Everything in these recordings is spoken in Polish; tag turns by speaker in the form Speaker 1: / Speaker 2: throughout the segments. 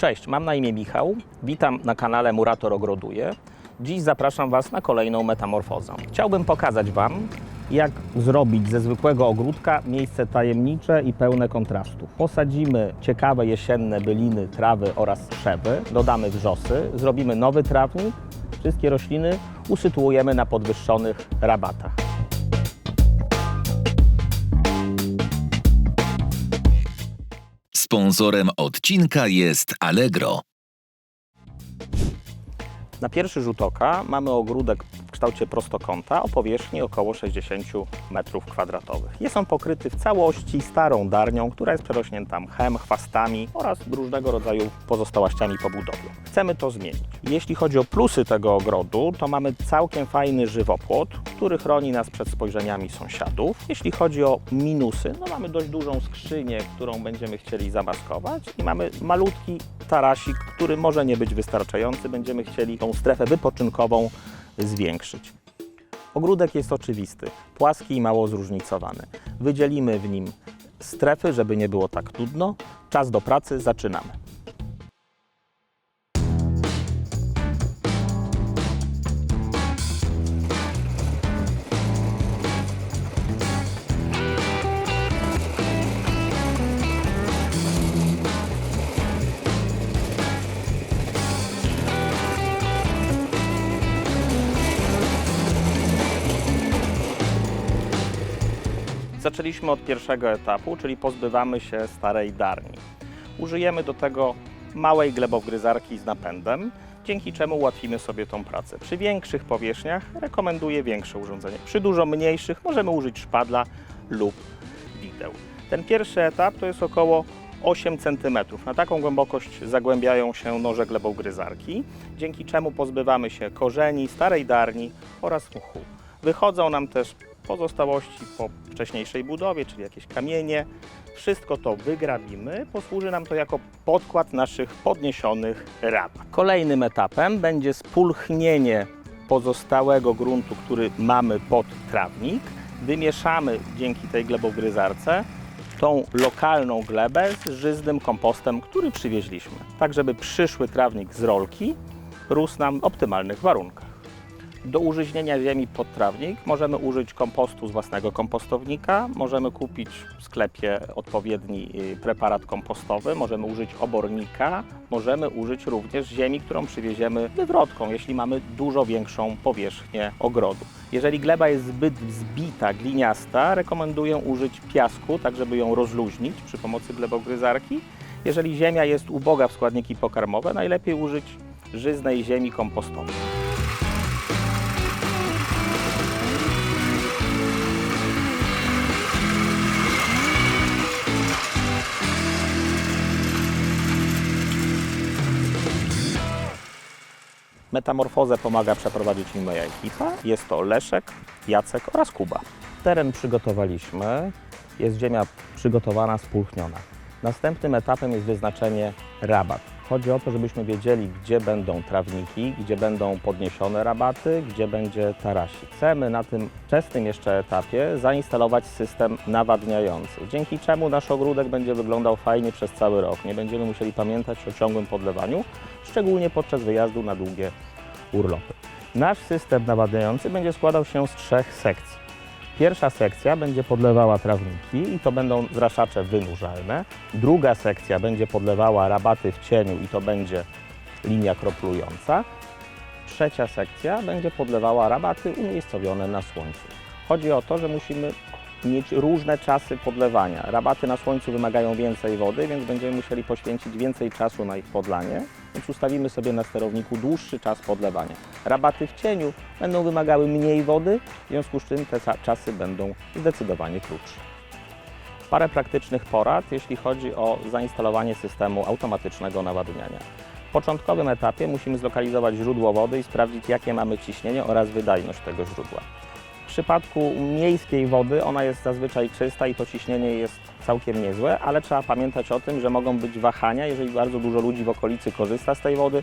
Speaker 1: Cześć, mam na imię Michał. Witam na kanale Murator Ogroduje. Dziś zapraszam Was na kolejną metamorfozę. Chciałbym pokazać Wam, jak zrobić ze zwykłego ogródka miejsce tajemnicze i pełne kontrastów. Posadzimy ciekawe jesienne byliny, trawy oraz krzewy, dodamy wrzosy, zrobimy nowy trawnik, wszystkie rośliny usytuujemy na podwyższonych rabatach.
Speaker 2: Sponsorem odcinka jest Allegro.
Speaker 1: Na pierwszy rzut oka mamy ogródek kształcie prostokąta o powierzchni około 60 m2. Jest on pokryty w całości starą darnią, która jest przerośnięta mchem, chwastami oraz różnego rodzaju pozostałościami po budowie. Chcemy to zmienić. Jeśli chodzi o plusy tego ogrodu, to mamy całkiem fajny żywopłot, który chroni nas przed spojrzeniami sąsiadów. Jeśli chodzi o minusy, no mamy dość dużą skrzynię, którą będziemy chcieli zamaskować i mamy malutki tarasik, który może nie być wystarczający. Będziemy chcieli tą strefę wypoczynkową zwiększyć. Ogródek jest oczywisty, płaski i mało zróżnicowany. Wydzielimy w nim strefy, żeby nie było tak nudno. Czas do pracy, zaczynamy. Zaczęliśmy od pierwszego etapu, czyli pozbywamy się starej darni. Użyjemy do tego małej glebowgryzarki z napędem, dzięki czemu ułatwimy sobie tą pracę. Przy większych powierzchniach rekomenduję większe urządzenie. Przy dużo mniejszych możemy użyć szpadla lub wideł. Ten pierwszy etap to jest około 8 cm. Na taką głębokość zagłębiają się noże glebowgryzarki, dzięki czemu pozbywamy się korzeni, starej darni oraz muchu. Wychodzą nam też pozostałości po wcześniejszej budowie, czyli jakieś kamienie. Wszystko to wygrabimy, posłuży nam to jako podkład naszych podniesionych rabat. Kolejnym etapem będzie spulchnienie pozostałego gruntu, który mamy pod trawnik. Wymieszamy dzięki tej glebogryzarce tą lokalną glebę z żyznym kompostem, który przywieźliśmy, tak żeby przyszły trawnik z rolki rósł nam w optymalnych warunkach. Do użyźnienia ziemi pod trawnik możemy użyć kompostu z własnego kompostownika, możemy kupić w sklepie odpowiedni y, preparat kompostowy, możemy użyć obornika, możemy użyć również ziemi, którą przywieziemy wywrotką, jeśli mamy dużo większą powierzchnię ogrodu. Jeżeli gleba jest zbyt zbita, gliniasta, rekomenduję użyć piasku, tak żeby ją rozluźnić przy pomocy glebogryzarki. Jeżeli ziemia jest uboga w składniki pokarmowe, najlepiej użyć żyznej ziemi kompostowej. Metamorfozę pomaga przeprowadzić mi moja ekipa. Jest to Leszek, Jacek oraz Kuba. Teren przygotowaliśmy. Jest ziemia przygotowana, spulchniona. Następnym etapem jest wyznaczenie rabat. Chodzi o to, żebyśmy wiedzieli, gdzie będą trawniki, gdzie będą podniesione rabaty, gdzie będzie tarasik. Chcemy na tym wczesnym jeszcze etapie zainstalować system nawadniający, dzięki czemu nasz ogródek będzie wyglądał fajnie przez cały rok. Nie będziemy musieli pamiętać o ciągłym podlewaniu, szczególnie podczas wyjazdu na długie urlopy. Nasz system nawadniający będzie składał się z trzech sekcji. Pierwsza sekcja będzie podlewała trawniki i to będą zraszacze wynurzalne. Druga sekcja będzie podlewała rabaty w cieniu i to będzie linia kroplująca. Trzecia sekcja będzie podlewała rabaty umiejscowione na słońcu. Chodzi o to, że musimy mieć różne czasy podlewania. Rabaty na słońcu wymagają więcej wody, więc będziemy musieli poświęcić więcej czasu na ich podlanie, więc ustawimy sobie na sterowniku dłuższy czas podlewania. Rabaty w cieniu będą wymagały mniej wody, w związku z czym te czasy będą zdecydowanie krótsze. Parę praktycznych porad, jeśli chodzi o zainstalowanie systemu automatycznego nawadniania. W początkowym etapie musimy zlokalizować źródło wody i sprawdzić, jakie mamy ciśnienie oraz wydajność tego źródła. W przypadku miejskiej wody ona jest zazwyczaj czysta i to ciśnienie jest całkiem niezłe, ale trzeba pamiętać o tym, że mogą być wahania. Jeżeli bardzo dużo ludzi w okolicy korzysta z tej wody,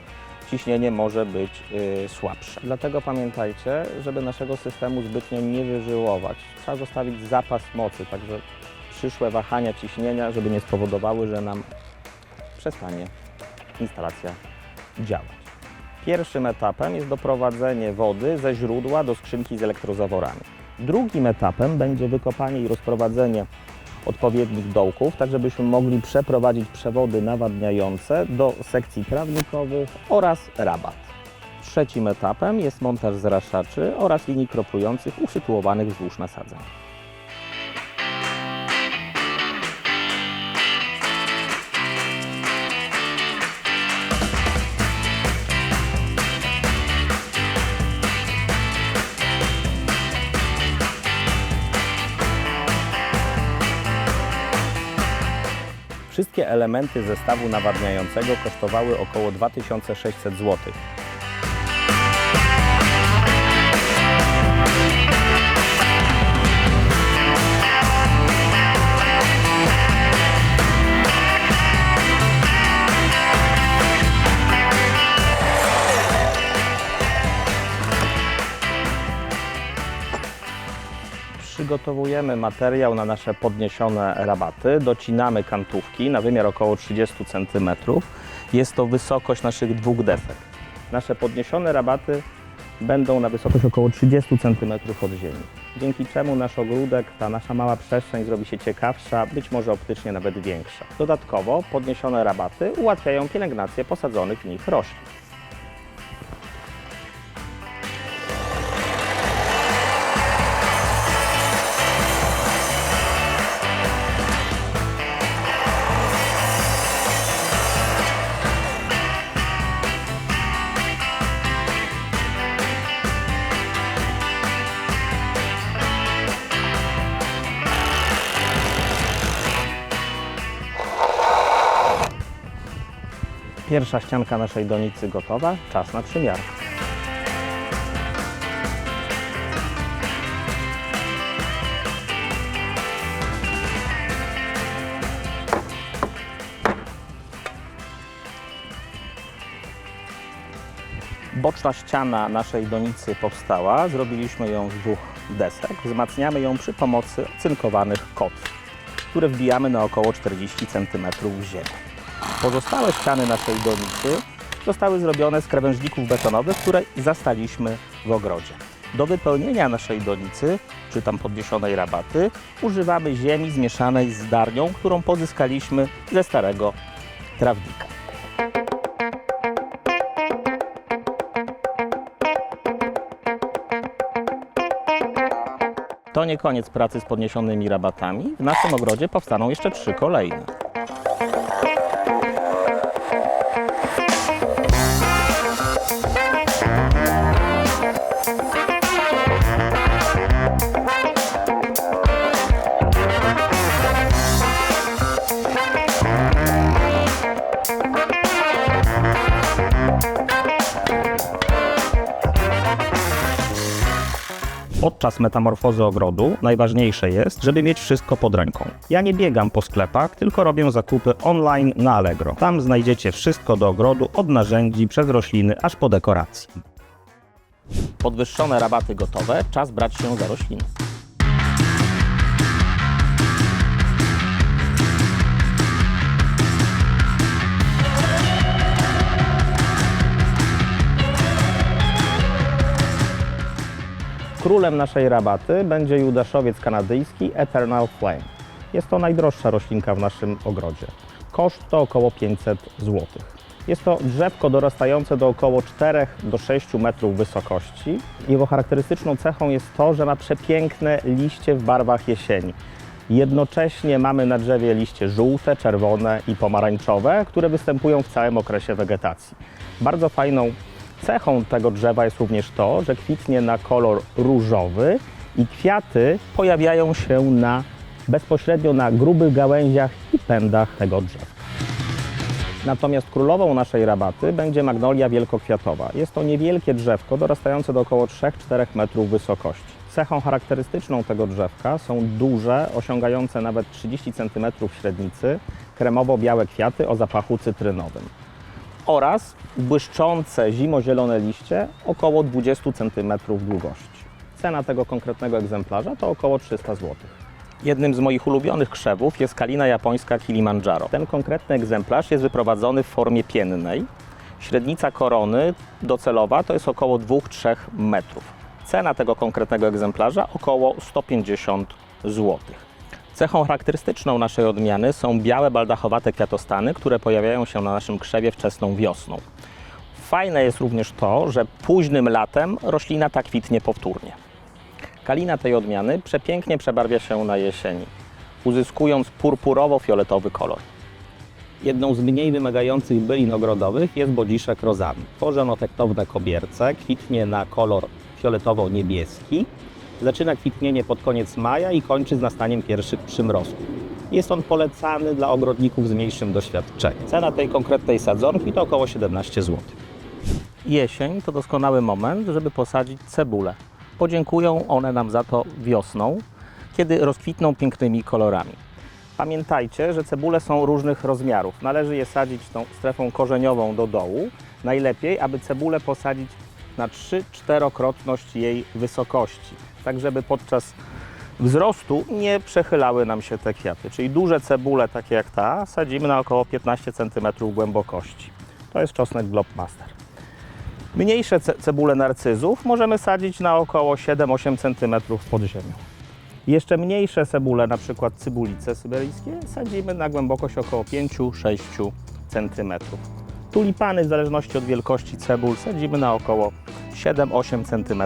Speaker 1: ciśnienie może być y, słabsze. Dlatego pamiętajcie, żeby naszego systemu zbytnio nie wyżyłować. Trzeba zostawić zapas mocy, także przyszłe wahania ciśnienia, żeby nie spowodowały, że nam przestanie instalacja działać. Pierwszym etapem jest doprowadzenie wody ze źródła do skrzynki z elektrozaworami. Drugim etapem będzie wykopanie i rozprowadzenie odpowiednich dołków, tak żebyśmy mogli przeprowadzić przewody nawadniające do sekcji trawnikowych oraz rabat. Trzecim etapem jest montaż zraszaczy oraz linii kroplujących usytuowanych wzdłuż nasadzeń. Wszystkie elementy zestawu nawadniającego kosztowały około 2600 zł. Przygotowujemy materiał na nasze podniesione rabaty. Docinamy kantówki na wymiar około 30 cm. Jest to wysokość naszych dwóch desek. Nasze podniesione rabaty będą na wysokość około 30 cm od ziemi. Dzięki czemu nasz ogródek, ta nasza mała przestrzeń zrobi się ciekawsza, być może optycznie nawet większa. Dodatkowo podniesione rabaty ułatwiają pielęgnację posadzonych w nich roślin. Pierwsza ścianka naszej donicy gotowa, czas na przymiar. Boczna ściana naszej donicy powstała, zrobiliśmy ją z dwóch desek. Wzmacniamy ją przy pomocy cynkowanych kotw, które wbijamy na około 40 cm w ziemię. Pozostałe ściany naszej donicy zostały zrobione z krawężników betonowych, które zastaliśmy w ogrodzie. Do wypełnienia naszej donicy, czy tam podniesionej rabaty, używamy ziemi zmieszanej z darnią, którą pozyskaliśmy ze starego trawnika. To nie koniec pracy z podniesionymi rabatami. W naszym ogrodzie powstaną jeszcze trzy kolejne. Podczas metamorfozy ogrodu najważniejsze jest, żeby mieć wszystko pod ręką. Ja nie biegam po sklepach, tylko robię zakupy online na Allegro. Tam znajdziecie wszystko do ogrodu, od narzędzi, przez rośliny, aż po dekoracje. Podwyższone rabaty gotowe, czas brać się za rośliny. Królem naszej rabaty będzie judaszowiec kanadyjski Eternal Flame. Jest to najdroższa roślinka w naszym ogrodzie. Koszt to około 500 zł. Jest to drzewko dorastające do około 4 do 6 metrów wysokości. Jego charakterystyczną cechą jest to, że ma przepiękne liście w barwach jesieni. Jednocześnie mamy na drzewie liście żółte, czerwone i pomarańczowe, które występują w całym okresie wegetacji. Bardzo fajną cechą tego drzewa jest również to, że kwitnie na kolor różowy i kwiaty pojawiają się na, bezpośrednio na grubych gałęziach i pędach tego drzewa. Natomiast królową naszej rabaty będzie magnolia wielkokwiatowa. Jest to niewielkie drzewko dorastające do około 3-4 metrów wysokości. Cechą charakterystyczną tego drzewka są duże, osiągające nawet 30 cm średnicy, kremowo-białe kwiaty o zapachu cytrynowym oraz błyszczące zimozielone liście około 20 cm długości. Cena tego konkretnego egzemplarza to około 300 zł. Jednym z moich ulubionych krzewów jest kalina japońska Kilimandżaro. Ten konkretny egzemplarz jest wyprowadzony w formie piennej. Średnica korony docelowa to jest około 2-3 metrów. Cena tego konkretnego egzemplarza około 150 zł. Cechą charakterystyczną naszej odmiany są białe baldachowate kwiatostany, które pojawiają się na naszym krzewie wczesną wiosną. Fajne jest również to, że późnym latem roślina ta kwitnie powtórnie. Kalina tej odmiany przepięknie przebarwia się na jesieni, uzyskując purpurowo-fioletowy kolor. Jedną z mniej wymagających bylin ogrodowych jest bodziszek rozami. Tworzy on efektowne kobierce, kwitnie na kolor fioletowo-niebieski. Zaczyna kwitnienie pod koniec maja i kończy z nastaniem pierwszych przymrozków. Jest on polecany dla ogrodników z mniejszym doświadczeniem. Cena tej konkretnej sadzonki to około 17 zł. Jesień to doskonały moment, żeby posadzić cebulę. Podziękują one nam za to wiosną, kiedy rozkwitną pięknymi kolorami. Pamiętajcie, że cebule są różnych rozmiarów. Należy je sadzić tą strefą korzeniową do dołu. Najlepiej, aby cebulę posadzić na 3-4-krotność jej wysokości, tak żeby podczas wzrostu nie przechylały nam się te kwiaty. Czyli duże cebule, takie jak ta, sadzimy na około 15 cm głębokości. To jest czosnek Globmaster. Mniejsze ce- cebule narcyzów możemy sadzić na około 7-8 cm pod ziemią. Jeszcze mniejsze cebule, na przykład cybulice syberyjskie, sadzimy na głębokość około 5-6 cm. Tulipany, w zależności od wielkości cebul, sadzimy na około 7-8 cm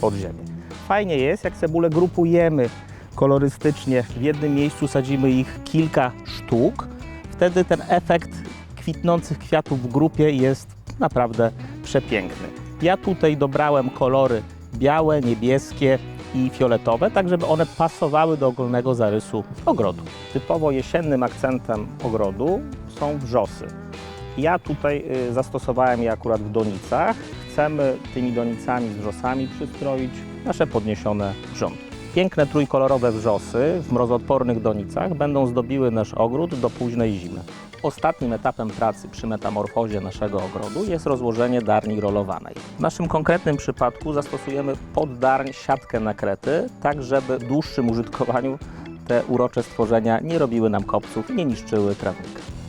Speaker 1: pod ziemię. Fajnie jest, jak cebule grupujemy kolorystycznie, w jednym miejscu sadzimy ich kilka sztuk, wtedy ten efekt kwitnących kwiatów w grupie jest naprawdę przepiękny. Ja tutaj dobrałem kolory białe, niebieskie i fioletowe, tak żeby one pasowały do ogólnego zarysu ogrodu. Typowo jesiennym akcentem ogrodu są wrzosy. Ja tutaj y, zastosowałem je akurat w donicach. Chcemy tymi donicami z wrzosami przystroić nasze podniesione grządki. Piękne trójkolorowe wrzosy w mrozoodpornych donicach będą zdobiły nasz ogród do późnej zimy. Ostatnim etapem pracy przy metamorfozie naszego ogrodu jest rozłożenie darni rolowanej. W naszym konkretnym przypadku zastosujemy pod darń siatkę na krety, tak żeby w dłuższym użytkowaniu te urocze stworzenia nie robiły nam kopców i nie niszczyły trawnika.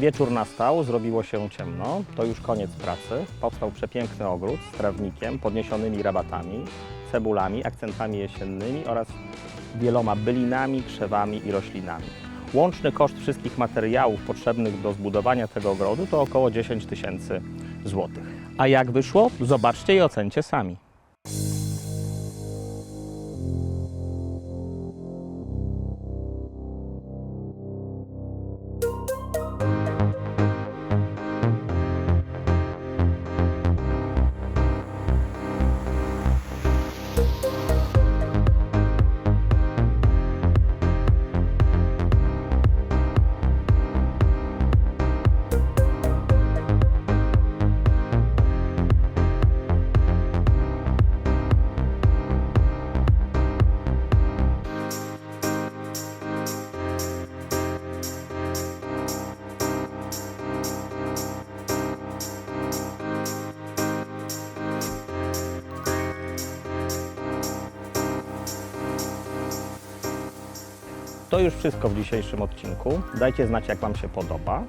Speaker 1: Wieczór nastał, zrobiło się ciemno, to już koniec pracy. Powstał przepiękny ogród z trawnikiem, podniesionymi rabatami, cebulami, akcentami jesiennymi oraz wieloma bylinami, krzewami i roślinami. Łączny koszt wszystkich materiałów potrzebnych do zbudowania tego ogrodu to około 10 tysięcy złotych. A jak wyszło? Zobaczcie i ocencie sami. To już wszystko w dzisiejszym odcinku. Dajcie znać, jak Wam się podoba.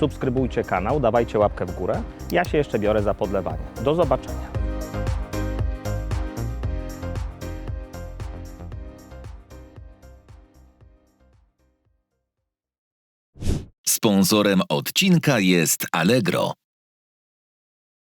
Speaker 1: Subskrybujcie kanał, dawajcie łapkę w górę. Ja się jeszcze biorę za podlewanie. Do zobaczenia.
Speaker 2: Sponsorem odcinka jest Allegro.